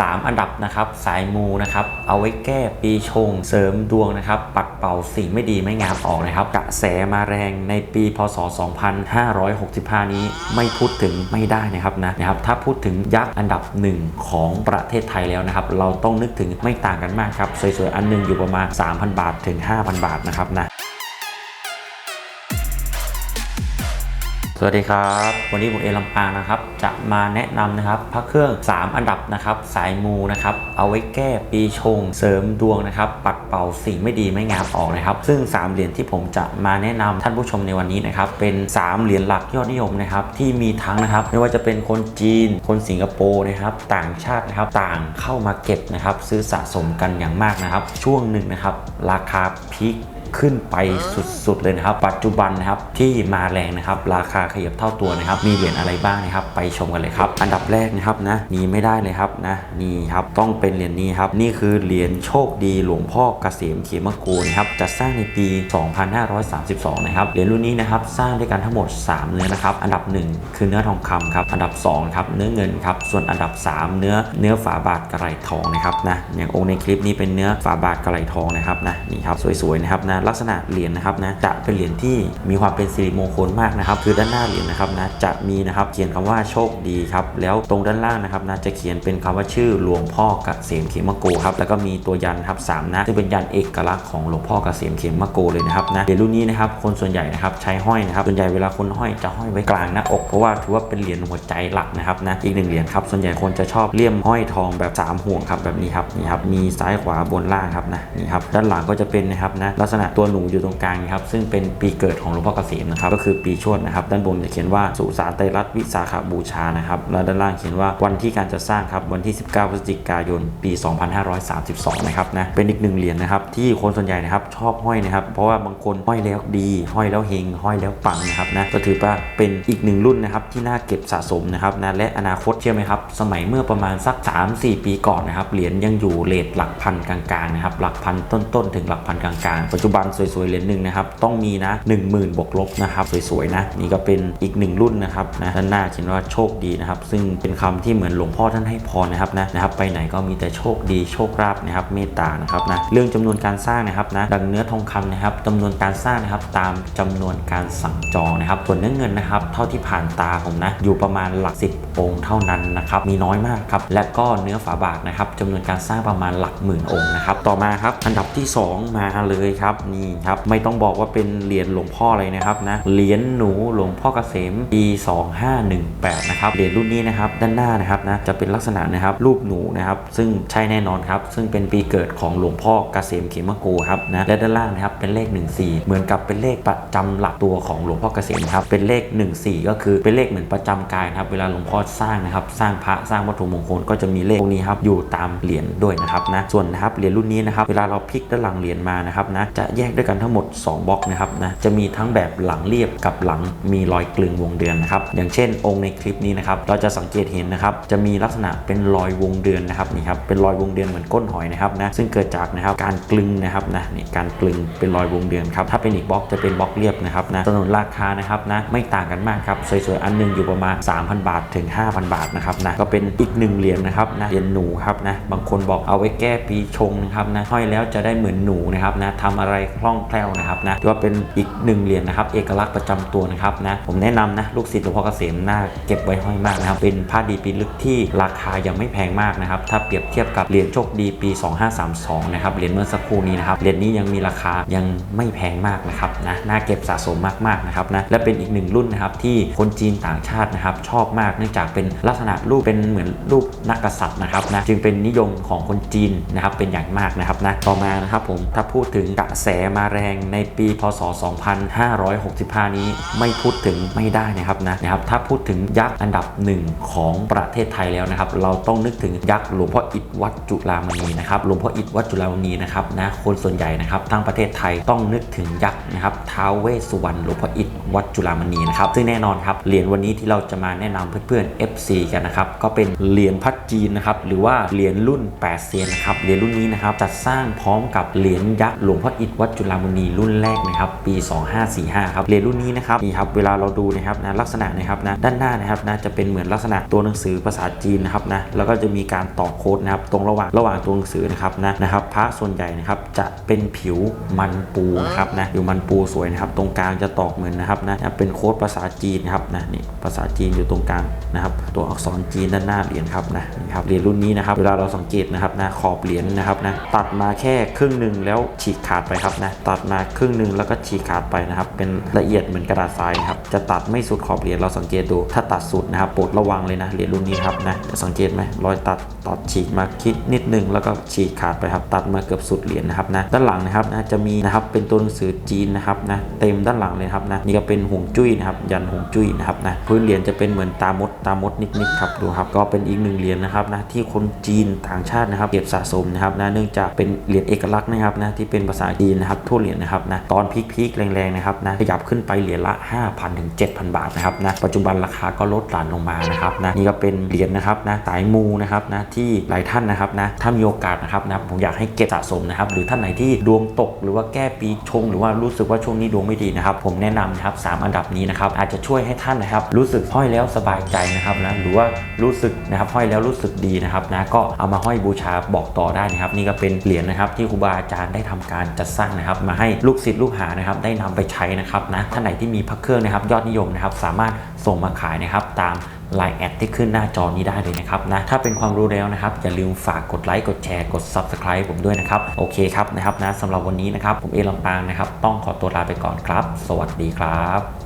3 อันดับนะครับสายมูนะครับเอาไว้แก้ปีชงเสริมดวงนะครับปัดเป่าสิ่งไม่ดีไม่งามออกนะครับกระแสมาแรงในปีพศ 2565 นี้ไม่พูดถึงไม่ได้นะครับนะนะครับถ้าพูดถึงยักษ์อันดับหนึ่งของประเทศไทยแล้วนะครับเราต้องนึกถึงไม่ต่างกันมากครับสวยๆอันหนึงอยู่ประมาณ 3,000 บาทถึง 5,000 บาทนะครับนะ วัสดีครับ วันนี้ผมเอลำปางนะครับ จะมาแนะนำนะครับพระเครื่อง 3 อันดับนะครับ สายมูนะครับ เอาไว้แก้ปีชงเสริมดวงนะครับ ปัดเป่าสิ่งไม่ดีไม่งามออกนะครับ ซึ่ง 3 เหรียญที่ผมจะมาแนะนำท่านผู้ชมในวันนี้นะครับ เป็น 3 เหรียญหลักยอดนิยมนะครับ ที่มีทั้งนะครับ ไม่ว่าจะเป็นคนจีน คนสิงคโปร์นะครับ ต่างชาตินะครับ ต่างเข้ามาเก็บนะครับ ซื้อสะสมกันอย่างมากนะครับ ช่วงหนึ่งนะครับ ราคาพีค ขึ้นไปสุดๆเลยนะครับ ปัจจุบันนะครับที่มาแรงนะครับ ราคาขยับเท่าตัวนะครับ มีเหรียญอะไรบ้างนะครับ ไปชมกันเลยครับ อันดับแรกนะครับนะหนีไม่ได้เลยครับนะนี่ครับต้องเป็นเหรียญนี้ครับ นี่คือเหรียญโชคดีหลวงพ่อเกษมเขมกูลนะครับจัดสร้างในปี 2532 นะครับเหรียญรุ่นนี้นะครับสร้างด้วยกันทั้งหมด 3 เนื้อนะครับอันดับ 1 คือเนื้อทองคำครับอันดับ2ครับเนื้อเงินครับส่วนอันดับ 3 เนื้อเนื้อฝาบาทกระไรทองนะครับนะอย่างองค์ในคลิปนี้เป็นเนื้อฝาบาทกระไรทองนะครับนะนี่ครับสวยๆนะครับนะลักษณะเหรียญนะครับนะจะเป็นเหรียญที่มีความเป็นสิริมงคลมากนะครับ คือด้านหน้าเหรียญนะครับนะจะมีนะครับเขียนคำว่าโชคดีครับแล้วตรงด้านล่างนะครับนะจะเขียนเป็นคำว่าชื่อหลวงพ่อเกษมเขมโกครับแล้วก็มีตัวยันครับสามนะซึ่งเป็นยันเอกลักษณ์ของหลวงพ่อเกษมเขมโกเลยนะครับนะเหรียญรุ่นนี้นะครับคนส่วนใหญ่นะครับใช้ห้อยนะครับส่วนใหญ่เวลาคนห้อยจะห้อยไว้กลางหน้าอกเพราะว่าถือว่าเป็นเหรียญหัวใจหลักนะครับนะอีกหนึ่งเหรียญครับส่วนใหญ่คนจะชอบเลี่ยมห้อยทองแบบสามห่วงครับแบบนี้ครับนี่ครับมีซ้ายขวาบนล่างครับนะนี่ครับด้านหลังก็จะเป็นนะครับนะลักษณะตัวหนูอยู่ตรงกลางครับซึ่งเป็นปีเกิดของหลวงพ่อเกษมนะครับก็คือปีชวดนะครับด้านบนจะเขียนว่าสุสานไตรรัตน์วิสาขบูชานะครับและด้านล่างเขียนว่าวันที่การจะสร้างครับวันที่ 19พฤศจิกายนปี 2532 นะครับนะเป็นอีกหนึ่งเหรียญนะครับที่คนส่วนใหญ่นะครับชอบห้อยนะครับเพราะว่าบางคนห้อยแล้วดี ห้อยแล้วเฮงห้อยแล้วปังนะครับนะก็ถือว่าเป็นอีกหนึ่งรุ่นนะครับที่น่าเก็บสะสมนะครับนะและอนาคตเชื่อไหมครับสมัยเมื่อประมาณสัก 3-4 ปีก่อนนะครับเหรียญยังอยู่เลทหลักพันกลางๆนะครับหลักพันต้นๆถึงหลักพันกลางๆปัจจุบันสวยๆเหรียญหนึ่งนะครับ ต้องมีนะ 10,000 บวกลบนะครับ สวยๆนะ นี่ก็เป็นอีกหนึ่งรุ่นนะครับนะด้านหน้าเขียนว่าโชคดีนะครับ ซึ่งเป็นคำที่เหมือนหลวงพ่อท่านให้พรนะครับนะนะครับ ไปไหนก็มีแต่โชคดีโชคลาภนะครับ เมตตานะครับนะเรื่องจำนวนการสร้างนะครับนะดังเนื้อทองคำนะครับจำนวนการสร้างนะครับ ตามจำนวนการสั่งจองนะครับส่วนเนื้อเงินนะครับเท่าที่ผ่านตาผมนะ อยู่ประมาณหลักสิบองค์เท่านั้นนะครับมีน้อยมากครับและก็เนื้อฝาบาทนะครับจำนวนการสร้างประมาณหลักหมื่นองค์นะครับต่อมาครับอันดับที่ 2 มาเลยครับนี่ครับไม่ต้องบอกว่าเป็นเหรียญหลวงพ่อเลยนะครับนะเหรียญหนูหลวงพ่อเกษมปี2518นะครับเหรียญรุ่นนี้นะครับด้านหน้านะครับนะจะเป็นลักษณะนะครับรูปหนูนะครับซึ่งใช่แน่นอนครับซึ่งเป็นปีเกิดของหลวงพ่อเกษมเขมโกครับนะและด้านล่างนะครับเป็นเลข 14 เหมือนกับเป็นเลขประจำหลักตัวของหลวงพ่อเกษมครับเป็นเลข 14 ก็คือเป็นเลขเหมือนประจำกายนะครับเวลาหลวงพ่อสร้างนะครับสร้างพระสร้างวัตถุมงคลก็จะมีเลขพวกนี้ครับอยู่ตามเหรียญด้วยนะครับนะส่วนนะครับเหรียญรุ่นนี้นะครับเวลาเราพลิกด้านหลังเหรียญมานะครับนะจะแยกด้วยกันทั้งหมด 2บล็อกนะครับนะจะมีทั้งแบบหลังเรียบกับหลังมีรอยกลึงวงเดือนนะครับอย่างเช่น องค์ในคลิปนี้นะครับเราจะสังเกตเห็นนะครับจะมีลักษณะเป็นรอยวงเดือนนะครับนี่ครับเป็นรอยวงเดือนเหมือนก้นหอยนะครับนะซึ่งเกิดจากนะครับการกลึงนะครับนะนี่การกลึงเป็นรอยวงเดือนครับถ้าเป็นอีกบล็อกจะเป็นบล็อกเรียบนะครับนะสนุนราคานะครับนะไม่ต่างกันมากครับสวยๆอันหนึงอยู่ประมาณ 3,000 บาทถึง 5,000 บาทนะครับนะก็เป็นอีกหนึ่งเหรียญนะครับนะเหรียญหนูครับนะบางคนบอกเอาไว้แก้ปีชงนะครับนะห้อยแล้วจะได้เหมือนหนูนะครับนะทำอะไรคล่องแคล่วนะครับนะถือว่าเป็นอีกหนึ่งเหรียญนะครับเอกลักษณ์ประจำตัวนะครับนะผมแนะนำนะลูกศิษย์หลวงพ่อเกษมน่าเก็บไว้ห้อยมากนะครับเป็นผ้าดีปีลึกที่ราคายังไม่แพงมากนะครับถ้าเปรียบเทียบกับเหรียญโชคดีปี 2532นะครับเหรียญเมื่อสักครู่นี้นะครับเหรียญนี้ยังมีราคายังไม่แพงมากนะครับนะน่าเก็บสะสมมากๆนะครับนะและเป็นอีกหนึ่งรุ่นนะครับที่คนจีนต่างชาตินะครับชอบมากเนื่องจากเป็นลักษณะรูปเป็นเหมือนรูปนักกษัตริย์นะครับนะจึงเป็นนิยมของคนจีนนะครับเป็นอย่างมากนะครับนะต่อมานะครับผมถ้าพูดถึงกระแสมาแรงในปีพศ 2565 นี้ไม่พูดถึงไม่ได้นะครับนะนะครับ ถ้าพูดถึงยักษ์อันดับหนึ่งของประเทศไทยแล้วนะครับ เราต้องนึกถึงยักษ์หลวงพ่ออิฐวัดจุฬามณีนะครับหลวงพ่ออิฐวัดจุฬามณีนะครับนะคนส่วนใหญ่นะครับทั้งประเทศไทยต้องนึกถึงยักษ์นะครับท้าวเวสสุวรรณหลวงพ่ออิฐวัดจุฬามณีนะครับซึ่งแน่นอนครับเหรียญวันนี้ที่เราจะมาแนะนำเพื่อนๆ FC กันนะครับก็เป็นเหรียญพัดจีนนะครับหรือว่าเหรียญรุ่น8เซียนนะครับเหรียญรุ่นนี้นะครับจัดสร้างพร้อมกับเหรียญยักษ์หลวงพ่ออิฐวัดจุฬามณีรุ่นแรกนะครับปี 2545ครับเหรียญรุ่นนี้นะครับนี่ครับเวลาเราดูนะครับนะลักษณะนะครับนะด้านหน้านะครับนะจะเป็นเหมือนลักษณะตัวหนังสือภาษาจีนนะครับนะแล้วก็จะมีการต่อโค้ดนะครับตรงระหว่างระหว่างตัวหนังสือนะครับนะนะครับพระส่วนใหญ่นะครับจะเป็นผิวมันปูนะครับนะผิวมันปูสวยนะครับตรงกลางจะตอกเหมือนนะครับนะเป็นโค้ดภาษาจีนนะครับนะนี่ภาษาจีนอยู่ตรงกลางนะครับตัวอักษรจีนด้านหน้าเหรียญครับนะนี่ครับเหรียญรุ่นนี้นะครับเวลาเราสังเกตนะครับนะขอบเหรียญนะครับนะตัดมาแค่ครึ่งหนึ่งแล้วฉีกขาดไปครับนะตัดมาครึ่งหนึ่งแล้วก็ฉีกขาดไปนะครับเป็นละเอียดเหมือนกระดาษทรายครับจะตัดไม่สุดขอบเหรียญเราสังเกตดู ถ้าตัดสุดนะครับโปรดระวังเลยนะเหรียญรุ่นนี้ครับนะสังเกตไหมรอยตัดตัดฉีกมาคิดนิดนึงแล้วก็ฉีกขาดไปครับตัดมาเกือบสุดเหรียญนะครับนะด้านหลังนะครับนะจะมีนะครับเป็นตัวหนังสือจีนนะครับนะเต็มด้านหลังเลยครับนะนี่ก็เป็นห่วงจุ้ยนะครับยันห่วงจุ้ยนะครับนะพื้นเหรียญจะเป็นเหมือนตามดตามดนิดๆครับดูครับก็เป็นอีกหนึ่งเหรียญนะครับนะที่คนจีนต่างชาตินะครับเก็บสะสมนะครับนะเนื่องจากเป็นเหรียญเอกลักษณ์นะครับนะที่เป็นภาษาจีนนะครับทั่วเหรียญนะครับนะตอนพีคๆแรงๆนะครับนะขยับขึ้นไปเหรียญละ 5,000ถึง7,000 บาทนะครับนะปัจจุบันราคาก็ลดหลั่นลงมานะครับนะนี่ก็เป็นเหรียญนะครับนะสายมูนะครับนะที่หลายท่านนะครับนะถ้ามีโอกาสนะครับนะผมอยากให้เก็บสะสมนะครับหรือท่านไหนที่ดวงตกหรือว่าแก้ปีชง หรือว่ารู้สึกว่าช่วงนี้ดวงไม่ดีนะครับ ผมแนะนำนะครับสามอันดับนี้นะครับอาจจะช่วยให้ท่านนะครับรู้สึกห้อยแล้วสบายใจนะครับนะหรือว่ารู้สึกนะครับห้อยแล้วรู้สึกดีนะครับนะก็เอามาห้อยบูชาบอกต่อได้นะครับ นี่ก็เป็นเหรียญนะครับที่ครูบาอาจารย์ได้ทำการจัดสร้างนะครับมาให้ลูกศิษย์ลูกหานะครับได้นำไปใช้นะครับนะท่านไหนที่มีพระเครื่องนะครับยอดนิยมนะครับสามารถส่งมาขายนะครับตามไลน์แอดที่ขึ้นหน้าจอนี้ได้เลยนะครับนะถ้าเป็นความรู้แล้วนะครับ อย่าลืมฝากกดไลค์กดแชร์กด Subscribe ผมด้วยนะครับ โอเคครับนะครับนะสำหรับวันนี้นะครับ ผมเอลำปางนะครับ ต้องขอตัวลาไปก่อนครับ สวัสดีครับ